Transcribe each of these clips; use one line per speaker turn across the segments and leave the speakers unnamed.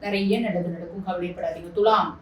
நிறைய நல்லது நடக்கும் கவலைப்படாதீங்க துலாம்.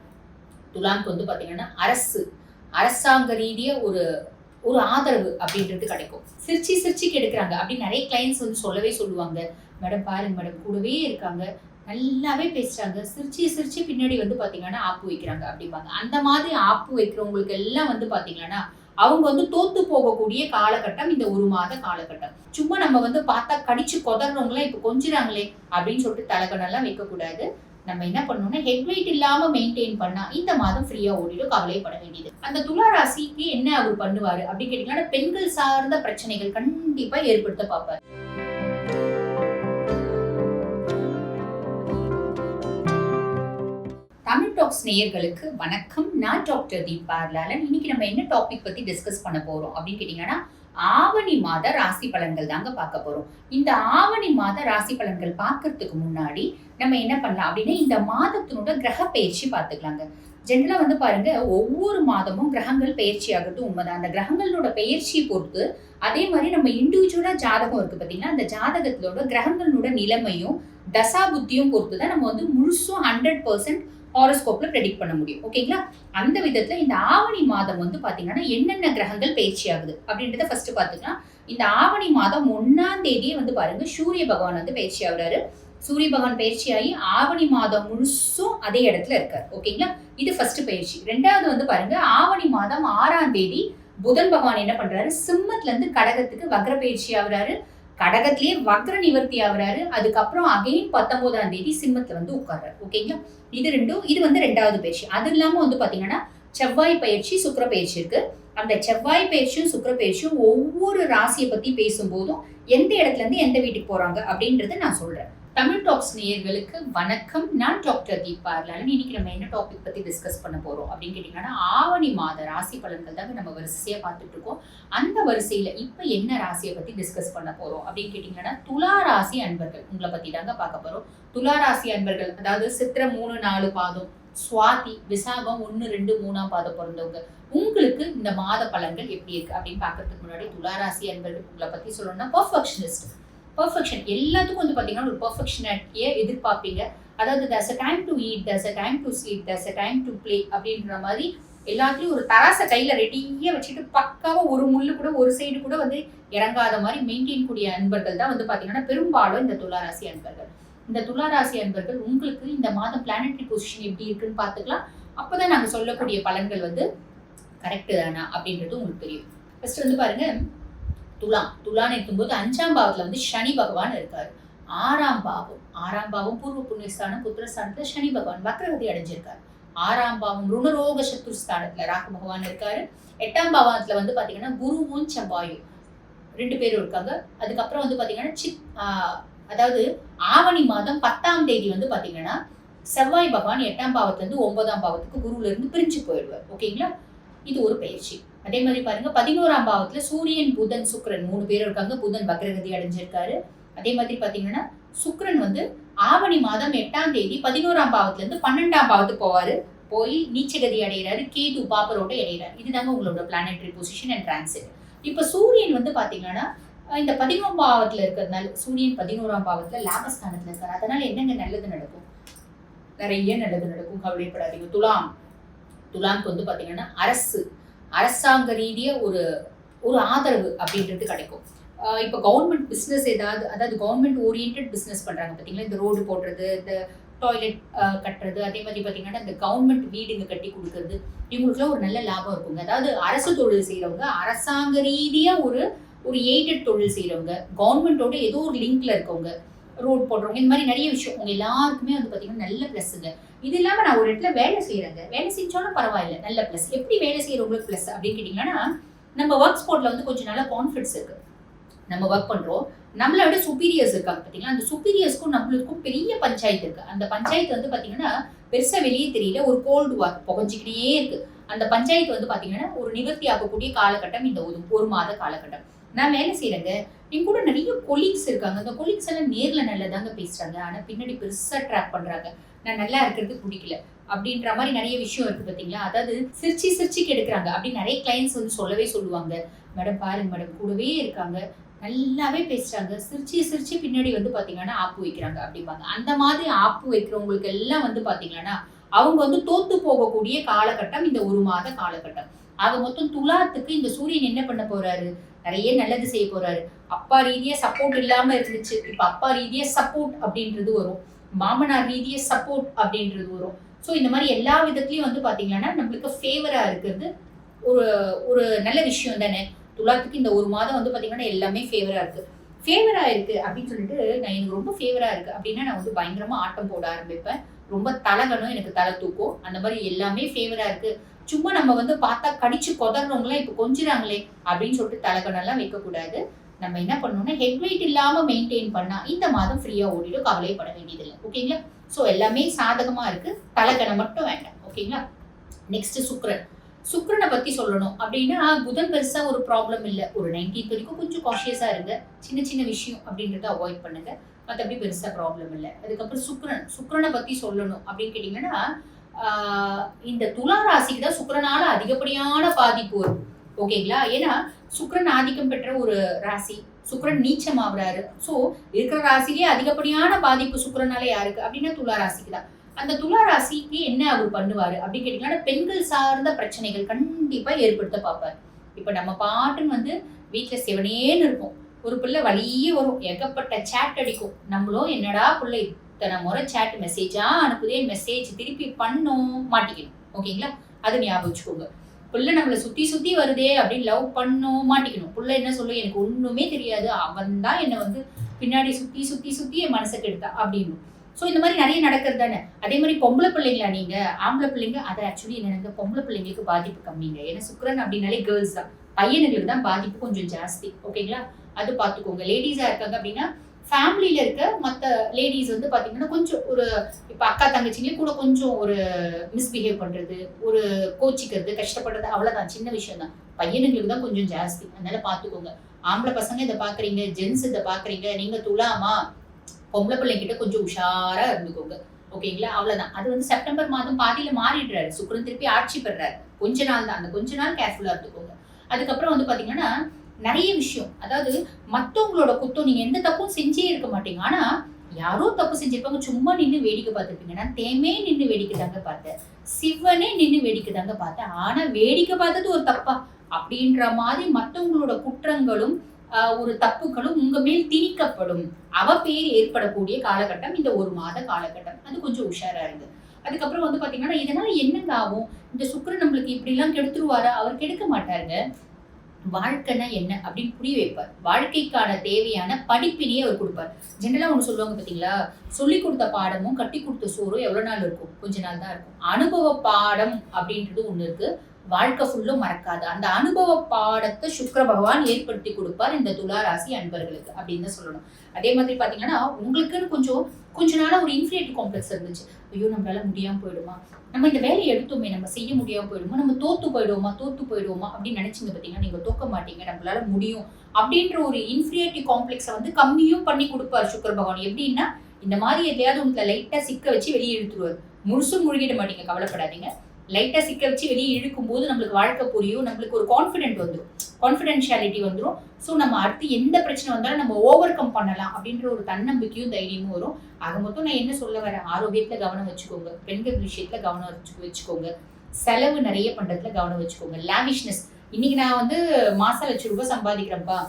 துலாம்க்கு வந்து பார்த்தீங்கன்னா அரசு. அரசாங்க ரீதிய ஒரு ஒரு ஆதரவு அப்படின்றது கிடைக்கும். சிரிச்சு சிரிச்சு கெடுக்கிறாங்க. அப்படின்னு நிறைய கிளைண்ட்ஸ் வந்து சொல்லவே சொல்லுவாங்க. மேடம் பாருங்க மேடம் கூடவே இருக்காங்க. நல்லாவே பேசுறாங்க. சிரிச்சு சிரிச்சு பின்னாடி வந்து பாத்தீங்கன்னா ஆப்பு வைக்கிறாங்க அப்படிம்பாங்க. அந்த மாதிரி ஆப்பு வைக்கிறவங்களுக்கு எல்லாம் வந்து பாத்தீங்கன்னா அவங்க வந்து தோத்து போகக்கூடிய காலகட்டம் இந்த ஒரு மாத காலகட்டம். சும்மா நம்ம வந்து பார்த்தா கடிச்சு கொதறவங்களாம் இப்ப கொஞ்சிறாங்களே அப்படின்னு சொல்லிட்டு தலைகணெல்லாம் வைக்கக்கூடாது. நம்ம என்ன பண்ணணும்னா ஹெட் வெயிட் இல்லாம மெயின்டைன் பண்ணா இந்த மாதம் ஃப்ரீயா ஓடிடும் கவலைப்பட வேண்டியது. அந்த துலா ராசிக்கு என்ன அவர் பண்ணுவாரு அப்படின்னு கேட்டீங்கன்னா பெண்கள் சார்ந்த பிரச்சனைகள் கண்டிப்பா ஏற்படுத்த பார்ப்பாரு. தமிழ் டாக்ஸ் நேயர்களுக்கு வணக்கம். நான் டாக்டர் தீபா லாலன் இன்னைக்கு நம்ம என்ன டாபிக் பத்தி டிஸ்கஸ் பண்ண போறோம் அப்படின்னு கேட்டீங்கன்னா ஆவணி மாத ராசி பலன்கள் தாங்க பார்க்க போறோம். இந்த ஆவணி மாத ராசி பலன்கள் பார்க்கறதுக்கு முன்னாடி நம்ம என்ன பண்ணலாம் அப்படின்னா இந்த மாதத்தினோட கிரக பயிற்சி பார்த்துக்கலாங்க. ஜென்ரலாக வந்து பாருங்க ஒவ்வொரு மாதமும் கிரகங்கள் பயிற்சி ஆகட்டும் உண்மைதான். அந்த கிரகங்களோட பயிற்சியை பொறுத்து அதே மாதிரி நம்ம இண்டிவிஜுவலா ஜாதகம் இருக்கு பார்த்தீங்கன்னா அந்த ஜாதகத்திலோட கிரகங்களோட நிலைமையும் தசா புத்தியும் பொறுத்து தான் நம்ம வந்து முழுசும் ஹண்ட்ரட் பர்சன்ட் ஹாரோஸ்கோப்ல ப்ரெடிக்ட் பண்ண முடியும். ஓகேங்களா அந்த விதத்துல இந்த ஆவணி மாதம் வந்து பாத்தீங்கன்னா என்னென்ன கிரகங்கள் பயிற்சி ஆகுது அப்படின்றத ஃபர்ஸ்ட் பாத்துக்கலாம். இந்த ஆவணி மாதம் ஒன்னாம் தேதியே வந்து பாருங்க சூரிய பகவான் வந்து பயிற்சி ஆகுறாரு. சூரிய பகவான் பயிற்சி ஆகி ஆவணி மாதம் முழுசும் அதே இடத்துல இருக்காரு. ஓகேங்களா இது ஃபர்ஸ்ட் பயிற்சி. ரெண்டாவது வந்து பாருங்க ஆவணி மாதம் ஆறாம் தேதி புதன் பகவான் என்ன பண்றாரு? சிம்மத்துல இருந்து கடகத்துக்கு வக்ர பயிற்சி ஆகுறாரு. கடகத்திலேயே வக்ர நிவர்த்தி ஆகுறாரு. அதுக்கப்புறம் அகைன் பத்தொன்பதாம் தேதி சிம்மத்துல வந்து உட்கார்றாரு. ஓகேங்களா இது ரெண்டும் இது வந்து ரெண்டாவது பயிற்சி. அது இல்லாம வந்து பாத்தீங்கன்னா செவ்வாய் பயிற்சி சுக்கர பயிற்சி இருக்கு. அந்த செவ்வாய் பயிற்சியும் சுக்கர பயிற்சியும் ஒவ்வொரு ராசியை பத்தி பேசும்போதும் எந்த இடத்துல இருந்து எந்த வீட்டுக்கு போறாங்க அப்படின்றத நான் சொல்றேன். தமிழ் டாக்ஸ் நேயர்களுக்கு வணக்கம். நான் டாக்டர் தீபா லாலன் இன்னைக்கு நம்ம என்ன டாபிக் பத்தி டிஸ்கஸ் பண்ண போறோம் அப்படின்னு கேட்டீங்கன்னா ஆவணி மாத ராசி பலன்கள் தாங்க நம்ம வரிசையா பார்த்துட்டு இருக்கோம். அந்த வரிசையில இப்ப என்ன ராசியை பத்தி டிஸ்கஸ் பண்ண போறோம் அப்படின்னு கேட்டீங்கன்னா துலா ராசி அன்பர்கள். உங்களை பத்தி தாங்க பார்க்க போறோம். துலா ராசி அன்பர்கள் அதாவது சித்திர மூணு நாலு பாதம் சுவாதி விசாகம் ஒன்று ரெண்டு மூணாம் பாதம் பிறந்தவங்க உங்களுக்கு இந்த மாத பலன்கள் எப்படி இருக்கு அப்படின்னு பார்க்கறதுக்கு முன்னாடி துலா ராசி அன்பர்கள் உங்களை பத்தி சொல்லணும்னா பர்ஃபெக்ஷனிஸ்ட் பர்ஃபெக்ஷன் எல்லாத்துக்கும் வந்து பார்த்தீங்கன்னா ஒரு பர்ஃபெக்ஷனிட்டியை எதிர்பார்ப்பீங்க. அதாவது there's a time to eat there's a time to sleep there's a time to play அப்படின்ற மாதிரி எல்லாத்துலேயும் ஒரு தராசை கையில் ரெடியாக வச்சுட்டு பக்காவாக ஒரு முள்ளு கூட ஒரு சைடு கூட வந்து இறங்காத மாதிரி மெயின்டைன் கூடிய அன்பர்கள் தான் வந்து பார்த்தீங்கன்னா பெரும்பாலும் இந்த துளாராசி அன்பர்கள். இந்த துளாராசி அன்பர்கள் உங்களுக்கு இந்த மாதம் பிளானட்ரி பொசிஷன் எப்படி இருக்குன்னு பார்த்துக்கலாம். அப்போ தான் நாங்கள் சொல்லக்கூடிய பலன்கள் வந்து கரெக்டு தானா அப்படின்றது உங்களுக்கு தெரியும். ஃபஸ்ட்டு வந்து பாருங்கள் துலாம். துலான்னு இருக்கும்போது அஞ்சாம் பாவத்துல வந்து சனி பகவான் இருக்காரு. ஆறாம் பாவம். ஆறாம் பாவம் பூர்வ புண்ணியஸ்தானம் புத்திரஸ்தானத்துல சனி பகவான் வக்ரகதி அடைஞ்சிருக்காரு. ஆறாம் பாவம் ருணரோக சத்துருஸ்தானத்துல ராகு பகவான் இருக்காரு. எட்டாம் பாவத்துல வந்து பாத்தீங்கன்னா குருவும் செவ்வாயும் ரெண்டு பேரும் இருக்காங்க. அதுக்கப்புறம் வந்து பாத்தீங்கன்னா சித் ஆஹ் அதாவது ஆவணி மாதம் பத்தாம் தேதி வந்து பாத்தீங்கன்னா செவ்வாய் பகவான் எட்டாம் பாவத்துல இருந்து ஒன்பதாம் பாவத்துக்கு குருவுல இருந்து பிரிஞ்சு போயிடுவார். ஓகேங்களா? இது ஒரு பயிற்சி. அதே மாதிரி பாருங்க பதினோராம் பாவத்துல சூரியன் புதன் சுக்ரன் மூணு பேர் இருக்காங்க. புதன் வக்ரகதி அடைஞ்சிருக்காரு. அதே மாதிரி பாத்தீங்கன்னா சுக்ரன் வந்து ஆவணி மாதம் எட்டாம் தேதி பதினோராம் பாவத்துல இருந்து பன்னெண்டாம் பாவத்துக்கு போவாரு. போய் நீச்சகதி அடைகிறாரு கேது பாப்பரோட இடையிறாரு இதுதாங்க உங்களோட பிளானட்ரி பொசிஷன் அண்ட் டிரான்சிட் இப்ப சூரியன் வந்து பாத்தீங்கன்னா இந்த பதினோராம் பாவத்துல இருக்கிறதுனால சூரியன் பதினோராம் பாவத்துல லாபஸ்தானத்துல இருக்காரு. அதனால என்னங்க நல்லது நடக்கும்? நிறைய நல்லது நடக்கும். கவலைப்படாதீங்க. துலாம் துலாங்க்கு வந்து பார்த்தீங்கன்னா அரசு அரசாங்க ரீதியாக ஒரு ஒரு ஆதரவு அப்படின்றது கிடைக்கும். இப்போ கவர்மெண்ட் பிஸ்னஸ் ஏதாவது அதாவது கவர்மெண்ட் ஓரியன்ட் பிஸ்னஸ் பண்ணுறாங்க பார்த்தீங்களா இந்த ரோடு போடுறது இந்த டாய்லெட் கட்டுறது அதே மாதிரி பார்த்தீங்கன்னா இந்த கவர்மெண்ட் வீடுங்க கட்டி கொடுக்கறது இவங்களுக்குலாம் ஒரு நல்ல லாபம் இருக்குங்க. அதாவது அரசு தொழில் செய்கிறவங்க அரசாங்க ரீதியாக ஒரு ஒரு எய்டட் தொழில் செய்கிறவங்க கவர்மெண்ட்டோட ஏதோ ஒரு லிங்க்ல இருக்கவங்க ரோட் போடுறவங்க இந்த மாதிரி நிறைய விஷயம். உங்க எல்லாருக்குமே வந்து பார்த்தீங்கன்னா நல்ல ப்ளஸ்ஸுங்க இது இல்லாமல் நான் ஒரு இடத்துல வேலை செய்கிறேங்க வேலை செஞ்சாலும் பரவாயில்ல. நல்ல ப்ளஸ் எப்படி வேலை செய்கிறவங்களுக்கு ப்ளஸ் அப்படின்னு கேட்டிங்கன்னா நம்ம ஒர்க் ஸ்போர்ட்டில் வந்து கொஞ்சம் நல்ல கான்ஃபிடன்ஸ் இருக்கு. நம்ம ஒர்க் பண்றோம். நம்மளை விட சுப்பீரியர்ஸ் இருக்காங்க பார்த்தீங்களா அந்த சுப்பீரியர்ஸ்க்கும் நம்மளுக்கும் பெரிய பஞ்சாயத்து இருக்கு. அந்த பஞ்சாயத்து வந்து பார்த்தீங்கன்னா பெருசா வெளியே தெரியல. ஒரு கோல்டு வார் புகஞ்சிக்கிட்டே இருக்கு. அந்த பஞ்சாயத்து வந்து பார்த்தீங்கன்னா ஒரு நிவர்த்தி ஆகக்கூடிய காலகட்டம் இந்த ஒரு ஒரு மாத காலகட்டம். நான் வேலை செய்கிறேங்க என் கூட நிறைய கொலீக்ஸ் இருக்காங்க. அந்த கொலீக்ஸ் எல்லாம் நேர்ல நல்லதாங்க பேசுகிறாங்க ஆனால் பின்னாடி பெருசாக ட்ராக் பண்ணுறாங்க நான் நல்லா இருக்கிறது பிடிக்கல. அப்படின்ற மாதிரி நிறைய விஷயம் இருக்குது பார்த்தீங்களா அதாவது சிரிச்சு சிரிச்சு கெடுக்கிறாங்க. அப்படின்னு நிறைய கிளைண்ட்ஸ் வந்து சொல்லவே சொல்லுவாங்க. மேடம் பாருங்க மேடம் கூடவே இருக்காங்க. நல்லாவே பேசுறாங்க. சிரிச்சு சிரிச்சு பின்னாடி வந்து பாத்தீங்கன்னா ஆப்பு வைக்கிறாங்க அப்படிம்பாங்க. அந்த மாதிரி ஆப்பு வைக்கிறவங்களுக்கு எல்லாம் வந்து பாத்தீங்கன்னா அவங்க வந்து தோத்து போகக்கூடிய காலகட்டம் இந்த ஒரு மாத காலகட்டம். ஆக மொத்தம் துலாத்துக்கு இந்த சூரியன் என்ன பண்ண போறாரு? நிறைய நல்லது செய்ய போறாரு. அப்பா ரீதியா சப்போர்ட் இல்லாம இருந்துச்சு. இப்ப அப்பா ரீதியா சப்போர்ட் அப்படின்றது வரும். மாமனார் ரீதியா சப்போர்ட் அப்படின்றது வரும். ஸோ இந்த மாதிரி எல்லா விதத்துலயும் வந்து பாத்தீங்கன்னா நம்மளுக்கு ஃபேவரா இருக்கிறது ஒரு ஒரு நல்ல விஷயம் தானே? துலாத்துக்கு இந்த ஒரு மாதம் வந்து பாத்தீங்கன்னா எல்லாமே ஃபேவரா இருக்கு. ஃபேவரா இருக்கு அப்படின்னு சொல்லிட்டு நான் எனக்கு ரொம்ப ஃபேவரா இருக்கு. அப்படின்னா நான் வந்து பயங்கரமா ஆட்டம் போட ஆரம்பிப்பேன். ரொம்ப தலகணும் எனக்கு தலை தூக்கும். அந்த மாதிரி எல்லாமே ஃபேவரா இருக்கு. சும்மா நம்ம வந்து பார்த்தா கடிச்சு கொதறவங்களாம் இப்போ கொஞ்சிறாங்களே அப்படின்னு சொல்லிட்டு தலகணம்லாம் வைக்கக்கூடாது. நம்ம என்ன பண்ணணும்னா ஹெட் வெயிட் இல்லாம மெயின்டைன் பண்ணா இந்த மாதம் ஃப்ரீயா ஓடிடும் கவலைப்பட வேண்டியதில்லை. ஓகேங்களா ஸோ எல்லாமே சாதகமா இருக்கு. தலகணம் மட்டும் வேண்டாம். ஓகேங்களா நெக்ஸ்ட் சுக்ரன் சுக்ரனை பத்தி சொல்லணும். அப்படின்னா புதன் பெருசா ஒரு ப்ராப்ளம் இல்லை. ஒரு நைன்டீன் வரைக்கும் கொஞ்சம் காஷியஸா இருங்க. சின்ன சின்ன விஷயம் அப்படின்றத அவாய்ட் பண்ணுங்க. மற்றபடி பெருசா ப்ராப்ளம் இல்லை. அதுக்கப்புறம் சுக்ரன் சுக்ரனை பத்தி சொல்லணும் அப்படின்னு கேட்டீங்கன்னா இந்த துலா ராசிக்கு தான் சுக்கரனால அதிகப்படியான பாதிப்பு வரும். ஓகேங்களா ஏன்னா சுக்ரன் ஆதிக்கம் பெற்ற ஒரு ராசி. சுக்ரன் நீச்சம் ஆகுறாரு ஸோ இருக்கிற ராசிலேயே அதிகப்படியான பாதிப்பு சுக்கரனால யாருக்கு? அப்படின்னா துலா ராசிக்கு தான். அந்த துலா ராசிக்கு என்ன அவர் பண்ணுவார் அப்படின்னு கேட்டிங்கன்னா பெண்கள் சார்ந்த பிரச்சனைகள் கண்டிப்பாக ஏற்படுத்த பார்ப்பார். இப்போ நம்ம பாட்டுன்னு வந்து வீட்டில் சிவனேன்னு இருக்கும். ஒரு பிள்ளை வழியே வரும். ஏகப்பட்ட சேட் அடிக்கும். நம்மளும் என்னடா பிள்ளை இத்தனை முறை சேட் மெசேஜா அனுப்புதே மெசேஜ் திருப்பி பண்ணும் மாட்டிக்கணும். ஓகேங்களா? அது ஞாபகம் வச்சுக்கோங்க. பிள்ளை நம்மளை சுத்தி சுத்தி வருதே அப்படின்னு லவ் பண்ணும் மாட்டிக்கணும். புள்ள என்ன சொல்லும்? எனக்கு ஒண்ணுமே தெரியாது. அவன் தான் என்னை வந்து பின்னாடி சுத்தி சுத்தி சுத்தி என் மனசை கெடுத்தா அப்படின்னு ஸோ இந்த மாதிரி நிறைய நடக்கிறது தானே அதே மாதிரி பொம்பளை பிள்ளைங்களா நீங்க? ஆம்பளை பிள்ளைங்க அதை ஆக்சுவலி என்னங்க பொம்பளை பிள்ளைங்களுக்கு பாதிப்பு கம்மிங்க. ஏன்னா சுக்கரன் அப்படின்னாலே கேர்ள்ஸ் தான். பையனுங்களுக்கு தான் பாதிப்பு கொஞ்சம் ஜாஸ்தி. ஓகேங்களா? அது பார்த்துக்கோங்க. லேடிஸா இருக்காங்க அப்படின்னா ஃபேமிலியில இருக்க மற்ற லேடிஸ் வந்து பாத்தீங்கன்னா கொஞ்சம் ஒரு இப்போ அக்கா தங்கச்சிங்களே கூட கொஞ்சம் ஒரு மிஸ்பிஹேவ் பண்றது ஒரு கோச்சிக்கிறது கஷ்டப்படுறது அவ்வளவுதான். சின்ன விஷயம் தான். பையனுங்களுக்கு தான் கொஞ்சம் ஜாஸ்தி. அதனால பாத்துக்கோங்க ஆம்பளை பசங்க இதை பாக்குறீங்க ஜென்ஸ் இதை பாக்குறீங்க நீங்க துலாமா? பொம்பளை பிள்ளைங்கிட்ட கொஞ்சம் உஷாரா இருந்துக்கோங்க. ஓகேங்களா? அவ்வளவுதான். அது வந்து செப்டம்பர் மாதம் பாதியில மாறிடுறாரு. சுக்கரன் திருப்பி ஆட்சி பெறாரு. கொஞ்ச நாள் தான். அந்த கொஞ்ச நாள் கேர்ஃபுல்லா இருந்துக்கோங்க. அதுக்கப்புறம் வந்து பாத்தீங்கன்னா நிறைய விஷயம். அதாவது மத்தவங்களோட குத்தம் நீங்க எந்த தப்பும் செஞ்சே இருக்க மாட்டீங்க. ஆனா யாரோ தப்பு செஞ்சிருப்பாங்க. சும்மா நின்று வேடிக்கை பார்த்துருப்பீங்க. நான் தேமே நின்று வேடிக்கை தாங்க பார்த்தேன். சிவனே நின்று வேடிக்கை தாங்க பார்த்தேன். ஆனா வேடிக்கை பார்த்தது ஒரு தப்பா? அப்படின்ற மாதிரி மத்தவங்களோட குற்றங்களும் ஒரு தப்புகளும் உங்க மேல் திணிக்கப்படும். அவ பேர் ஏற்படக்கூடிய காலகட்டம் இந்த ஒரு மாத காலகட்டம். அது கொஞ்சம் உஷாரா இருக்கு அதுக்கப்புறம் வந்து பாத்தீங்கன்னா இதனால என்னங்க ஆகும்? இந்த சுக்கிரன் நம்மளுக்கு இப்படி எல்லாம் கெடுத்துருவாரு? அவர் கெடுக்க மாட்டாருங்க. வாழ்க்கைனா என்ன அப்படின்னு புரிய வைப்பார். வாழ்க்கைக்கான தேவையான படிப்பினையே அவர் கொடுப்பார். ஜென்ரலாக ஒன்று சொல்லுவாங்க பாத்தீங்களா? சொல்லி கொடுத்த பாடமும் கட்டி கொடுத்த சோறும் எவ்வளவு நாள் இருக்கும்? கொஞ்ச நாள் தான் இருக்கும். அனுபவ பாடம் அப்படின்றது ஒண்ணு இருக்கு. வாழ்க்கை ஃபுல்லும் மறக்காது. அந்த அனுபவ பாடத்தை சுக்கர பகவான் ஏற்படுத்தி கொடுப்பார் இந்த துலா ராசி அன்பர்களுக்கு அப்படின்னு தான் சொல்லணும். அதே மாதிரி பார்த்தீங்கன்னா உங்களுக்குன்னு கொஞ்சம் கொஞ்ச நாளாக ஒரு இன்ஃபினிட்டி காம்ப்ளெக்ஸ் இருந்துச்சு. ஐயோ நம்மளால முடியாமல் போயிடுமா? நம்ம இந்த வேலையை எடுத்தோமே நம்ம செய்ய முடியாமல் போயிடுமா? நம்ம தோத்து போயிடுவோமா? தோத்து போயிடுவோமா? அப்படின்னு நினைச்சிங்க பார்த்தீங்கன்னா நீங்கள் தோக்க மாட்டீங்க. நம்மளால முடியும். அப்படின்ற ஒரு இன்ஃபினிட்டி காம்ப்ளெக்ஸை வந்து கம்மியும் பண்ணி கொடுப்பார் சுக்கர பகவான். எப்படின்னா இந்த மாதிரி எதையாவது உங்களுக்கு லைட்டாக சிக்க வச்சு வெளியே இழுத்துருவார். முழுசும் முழுகிட மாட்டீங்க. கவலைப்படாதீங்க. லைட்டாக சிக்க வச்சு வெளியே இழுக்கும் போது நம்மளுக்கு வாழ்க்கை புரியும் நம்மளுக்கு ஒரு கான்ஃபிடென்ட் வந்துடும் கான்ஃபிடென்ஷியாலிட்டி வந்துடும் ஸோ நம்ம அடுத்து எந்த பிரச்சனை வந்தாலும் நம்ம ஓவர் கம் பண்ணலாம் அப்படின்ற ஒரு தன்னம்பிக்கையும் தைரியமும் வரும். ஆக மொத்தம் நான் என்ன சொல்ல வரேன்? ஆரோக்கியத்தில் கவனம் வச்சுக்கோங்க. பெண்கள் விஷயத்தில் கவனம் வச்சு வச்சுக்கோங்க. செலவு நிறைய பண்ணுறதுல கவனம் வச்சுக்கோங்க. லாவிஷ்னஸ் இன்னைக்கு நான் வந்து மாசம் லட்ச ரூபாய் சம்பாதிக்கிறேன்ப்பா.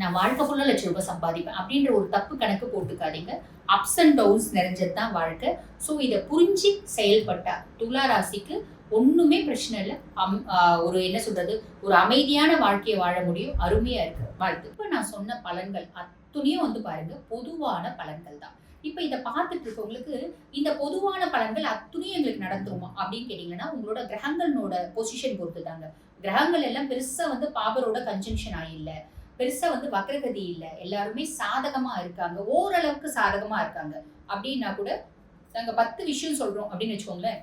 நான் வாழ்க்கை ஃபுல்லாக லட்ச ரூபாய் சம்பாதிப்பேன் அப்படின்ற ஒரு தப்பு கணக்கு போட்டுக்காதீங்க. அப்ஸ் அண்ட் டவுன்ஸ் நிறைஞ்சது தான் வாழ்க்கை. ஸோ இதை புரிஞ்சு செயல்பட்டா துலா ராசிக்கு ஒன்றுமே பிரச்சனை இல்லை. அம் ஒரு என்ன சொல்றது? ஒரு அமைதியான வாழ்க்கையை வாழ முடியும். அருமையா இருக்கு. வாழ்த்து. இப்போ நான் சொன்ன பலன்கள் அத்துணையும் வந்து பாருங்க பொதுவான பலன்கள் தான். இப்போ இதை பார்த்துட்டு இருக்கவங்களுக்கு இந்த பொதுவான பலன்கள் அத்துணையும் எங்களுக்கு நடந்துருமா அப்படின்னு கேட்டிங்கன்னா உங்களோட கிரகங்களோட பொசிஷன் பொறுத்து தாங்க கிரகங்கள் எல்லாம் பெருசாக வந்து பாபரோட கன்ஜங்ஷன் ஆயில்ல. பெருசா வந்து வக்ரகதி இல்ல. எல்லாருமே சாதகமா இருக்காங்க. ஓரளவுக்கு சாதகமா இருக்காங்க. அப்படின்னா கூட நாங்க பத்து விஷயம் சொல்றோம் அப்படின்னு வச்சுக்கோங்களேன்.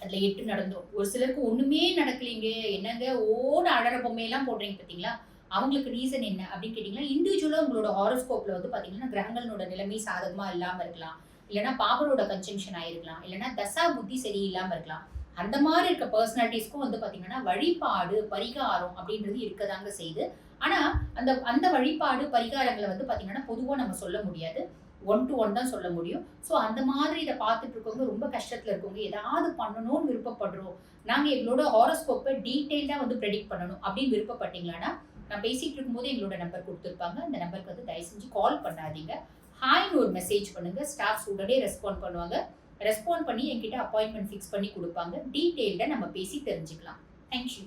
அதுல எட்டு நடந்தோம். ஒரு சிலருக்கு ஒண்ணுமே நடக்கலைங்க. என்னங்க? ஓட அழற பொம்மையெல்லாம் போடுறீங்க பாத்தீங்களா? அவங்களுக்கு ரீசன் என்ன அப்படின்னு கேட்டீங்கன்னா இண்டிவிஜுவலா உங்களோட ஹாரோஸ்கோப்ல வந்து பாத்தீங்கன்னா கிரகங்களோட நிலைமை சாதகமா இல்லாம இருக்கலாம். இல்லைன்னா பாபரோட கன்ஜங்ஷன் ஆயிருக்கலாம். இல்லைன்னா தசா புத்தி சரியில்லாம இருக்கலாம். அந்த மாதிரி இருக்க பர்சனாலிட்டிஸ்க்கும் வந்து பாத்தீங்கன்னா வழிபாடு பரிகாரம் அப்படின்றது இருக்கதாங்க செய்து ஆனா அந்த அந்த வழிபாடு பரிகாரங்களை வந்து பாத்தீங்கன்னா பொதுவா நம்ம சொல்ல முடியாது. ஒன் டு ஒன் தான் சொல்ல முடியும். ஸோ அந்த மாதிரி இதை பார்த்துட்டு இருக்கவங்க ரொம்ப கஷ்டத்தில் இருக்கவங்க ஏதாவது பண்ணணும்னு விருப்பப்படுறோம். நாங்கள் எங்களோட ஹாரோஸ்கோப்பை டீட்டெயில்டா வந்து ப்ரெடிக்ட் பண்ணணும் அப்படின்னு விருப்பப்பட்டீங்களான்னா நான் பேசிகிட்டு இருக்கும்போது எங்களோட நம்பர் கொடுத்துருப்பாங்க. அந்த நம்பருக்கு வந்து தயவு செஞ்சு கால் பண்ணாதீங்க. ஹாய்னு ஒரு மெசேஜ் பண்ணுங்க. ஸ்டாஃப்ஸ் உடனே ரெஸ்பாண்ட் பண்ணுவாங்க. ரெஸ்பாண்ட் பண்ணி என்கிட்ட அப்பாயின்மெண்ட் ஃபிக்ஸ் பண்ணி கொடுப்பாங்க. டீட்டெயில்டாக நம்ம பேசி தெரிஞ்சுக்கலாம். தேங்க்யூ